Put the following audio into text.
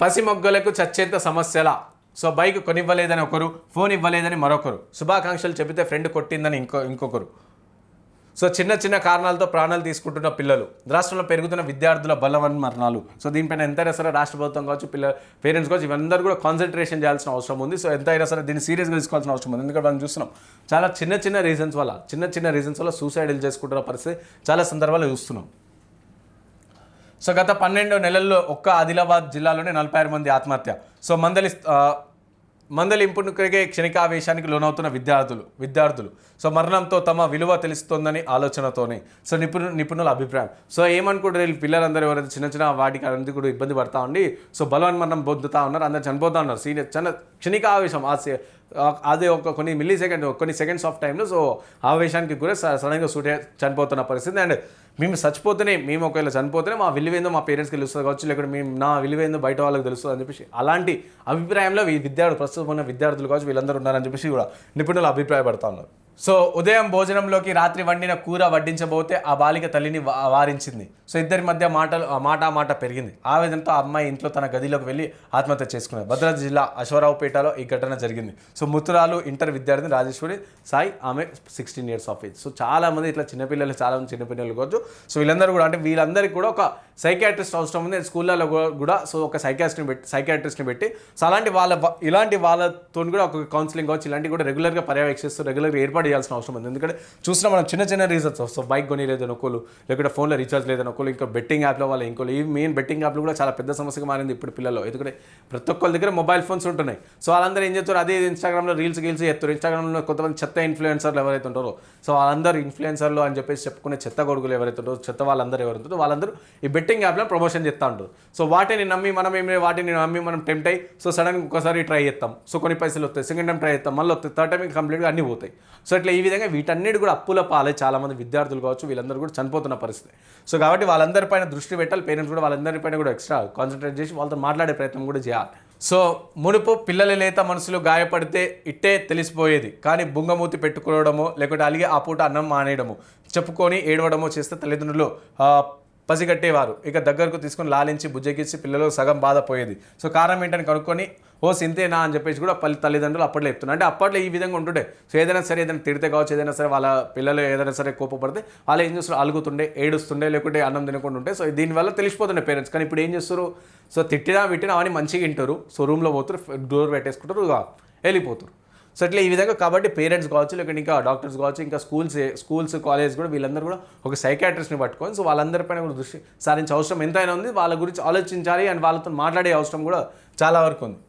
పసిమొగ్గలకు చచ్చేంత సమస్యల? So bike కొనివ్వలేదని ఒకరు ఫోన్ ఇవ్వలేదని మరొకరు. శుభాకాంక్షలు చెబితే ఫ్రెండ్ కొట్టిందని ఇంకో ఇంకొకరు. సో చిన్న చిన్న కారణాలతో ప్రాణాలు తీసుకుంటున్న పిల్లలు. రాష్ట్రంలో పెరుగుతున్న విద్యార్థుల బలవన్ మరణాలు. సో దీనిపైన ఎంతైనా సరే రాష్ట్ర ప్రభుత్వం కావచ్చు పిల్ల పేరెంట్స్ కావచ్చు ఇవందరూ కూడా కాన్సన్ట్రేషన్ చేయాల్సిన అవసరం ఉంది. సో ఎంతైనా సరే దీన్ని సీరియస్గా తీసుకోవాల్సిన అవసరం ఉంది. ఎందుకంటే మనం చూస్తున్నాం చాలా చిన్న చిన్న రీజన్స్ వల్ల చిన్న చిన్న రీజన్స్ వల్ల సూసైడ్ చేసుకుంటున్న పరిస్థితి చాలా సందర్భాలు చూస్తున్నాం. సో గత పన్నెండు నెలల్లో ఒక్క ఆదిలాబాద్ జిల్లాలోనే నలభై ఆరు మంది ఆత్మహత్య. సో మందలి ఆ, మందలింపును క్షణికావేశానికి లోనవుతున్న విద్యార్థులు విద్యార్థులు. సో మరణంతో తమ విలువ తెలుస్తోందని ఆలోచనతోనే. సో నిపుణు నిపుణుల అభిప్రాయం. సో ఏమనుకుంటారు వీళ్ళు పిల్లలందరూ ఎవరైతే చిన్న చిన్న వాటికి అనేది కూడా ఇబ్బంది పడతా ఉండి సో బలవన్ మరణం పొందుతా ఉన్నారు అందరు చనిపోతా ఉన్నారు. సీనియర్ చిన్న క్షణికావేశం ఆ ఆ- అదే ఒక కొన్ని మిల్లీ సెకండ్ కొన్ని సెకండ్స్ ఆఫ్ టైంలో సో ఆవేశానికి కూడా సడన్గా సూట్ చనిపోతున్న పరిస్థితి. అండ్ మేము చచ్చిపోతేనే మేము ఒకవేళ చనిపోతేనే మా విలువేందో మా పేరెంట్స్కి తెలుస్తుంది కావచ్చు లేకపోతే మేము నా విలువేందో బయట వాళ్ళకి తెలుస్తుంది అని చెప్పేసి అలాంటి అభిప్రాయంలో ఈ విద్యార్థులు ప్రస్తుతం ఉన్న విద్యార్థులు కావచ్చు వీళ్ళందరూ ఉన్నారని చెప్పేసి కూడా నిపుణులు అభిప్రాయపడతా ఉన్నారు. సో ఉదయం భోజనంలోకి రాత్రి వండిన కూర వడ్డించబోతే ఆ బాలిక తల్లిని వారించింది. సో ఇద్దరి మధ్య మాటలు మాట మాట పెరిగింది. ఆవేదనతో ఆ అమ్మాయి ఇంట్లో తన గదిలోకి వెళ్ళి ఆత్మహత్య చేసుకున్నది. భద్రాద్రి జిల్లా అశ్వరావుపేటలో ఈ ఘటన జరిగింది. సో ముత్తురాలు ఇంటర్ విద్యార్థిని రాజేశ్వరి సాయి ఆమె sixteen years of age so చాలా మంది ఇట్లా చిన్నపిల్లలు చాలామంది చిన్నపిల్లలు కావచ్చు. సో వీళ్ళందరూ కూడా అంటే వీళ్ళందరికీ కూడా ఒక సైకాట్రిస్ట్ అవసరం ఉంది. స్కూళ్ళలో కూడా సో ఒక సైకాట్రిస్ట్ని పెట్టి సైకాట్రిస్ట్ని పెట్టి. సో అలాంటి వాళ్ళ ఇలాంటి వాళ్ళతో కూడా ఒక కౌన్సిలింగ్ కావచ్చు ఇలాంటివి కూడా రెగ్యులర్గా పర్యవేక్షిస్తూ రెగ్యులర్గా ఏర్పాటు చేయాల్సిన అవసరం ఉంది. ఎందుకంటే చూసినా మనం చిన్న చిన్న రీజన్స్ సో బైక్ కొనిలేదని ఒకళ్ళు లేకుంటే ఫోన్లో రీఛార్జ్ లేదని ఒకళ్ళు ఇంకా బెట్టింగ్ యాప్లో వాళ్ళు ఇంకోళ్ళు. ఈ మెయిన్ బెట్టింగ్ యాప్లు కూడా చాలా పెద్ద సమస్యగా మారింది ఇప్పుడు పిల్లలు ఎందుకంటే ప్రతి ఒక్కరి దగ్గర మొబైల్ ఫోన్స్ ఉంటున్నాయి. సో వాళ్ళందరూ ఏం చేస్తారు? అదే ఇన్స్టాగ్రామ్లో రీల్స్ గీల్స్ చేస్తారు. ఇన్స్టాగ్రామ్లో కొంతమంది చెత్త ఇన్ఫ్లుయెన్సర్లు ఎవరైతే ఉంటారో. సో వాళ్ళందరూ ఇన్ఫ్లుయెన్సర్లు అని చెప్పేసి చెప్పుకునే చెత్త కొడుకులు ఎవరైతే ఉంటారో చెత్త వాళ్ళందరూ ఎవరు ఉంటారో వాళ్ళందరూ ఈ బెట్టింగ్ యాప్లో ప్రమోషన్ చేస్తూ ఉంటారు. సో వాటిని నమ్మి మనం ఏమి వాటిని నమ్మి మనం టెంప్ట్ అయ్యి సో సడన్గా ఒకసారి ట్రై చేస్తాం. సో కొన్ని పైసలు వస్తాయి. సెకండ్ టైం ట్రై చేస్తాం. మళ్ళీ వస్తాయి. థర్డ్ టైం కంప్లీట్గా అన్నీ పోతాయి. సో ఇట్లా ఈ విధంగా వీటన్నిటి కూడా అప్పుల పాలే చాలామంది విద్యార్థులు కావచ్చు వీళ్ళందరూ కూడా చనిపోతున్న పరిస్థితి. సో కాబట్టి వాళ్ళందరిపైన దృష్టి పెట్టాలి పేరెంట్స్ కూడా వాళ్ళందరిపైన కూడా ఎక్స్ట్రా కాన్సన్ట్రేట్ చేసి వాళ్ళతో మాట్లాడే ప్రయత్నం కూడా చేయాలి. సో మునుపు పిల్లల లేత మనసులు గాయపడితే ఇట్టే తెలిసిపోయేది. కానీ బుంగమూతి పెట్టుకోవడమో లేకుంటే అలిగే ఆ పూట అన్నం మానేయడము చెప్పుకొని ఏడవడమో చేస్తే తల్లిదండ్రులు పసిగట్టేవారు ఇక దగ్గరకు తీసుకొని లాలించి బుజ్జగించి పిల్లలు సగం బాధపోయేది సో కారణం ఏంటని కనుక్కొని ఓ సింతేనా? అని చెప్పేసి కూడా పల్లి తల్లిదండ్రులు అప్పట్లో చెప్తున్నారు. అంటే అప్పట్లో ఈ విధంగా ఉంటుండే. సో ఏదైనా సరే ఏదైనా తిడితే కావచ్చు ఏదైనా సరే వాళ్ళ పిల్లలు ఏదైనా సరే కోపపడితే వాళ్ళు ఏం చేస్తారు? అలుగుతుండే ఏడుస్తుండే లేకుంటే అన్నం తినకుండా ఉంటే. సో దీనివల్ల తెలిసిపోతుండే పేరెంట్స్. కానీ ఇప్పుడు ఏం చేస్తారు? సో తిట్టినా విట్టినా అవన్నీ మంచిగా వింటారు. సో రూమ్లో పోతారు డోర్ పెట్టేసుకుంటారు వెళ్ళిపోతారు. సో ఇట్లా ఈ విధంగా కాబట్టి పేరెంట్స్ కావచ్చు లేకుంటే ఇంకా డాక్టర్స్ కావచ్చు ఇంకా స్కూల్స్ స్కూల్స్ కాలేజ్ కూడా వీళ్ళందరూ కూడా ఒక సైకాట్రిస్ట్ని పట్టుకొని సో వాళ్ళందరిపైన కూడా దృష్టి సారించే అవసరం ఎంతైనా ఉంది. వాళ్ళ గురించి ఆలోచించాలి అండ్ వాళ్ళతో మాట్లాడే అవసరం కూడా చాలా వరకు ఉంది.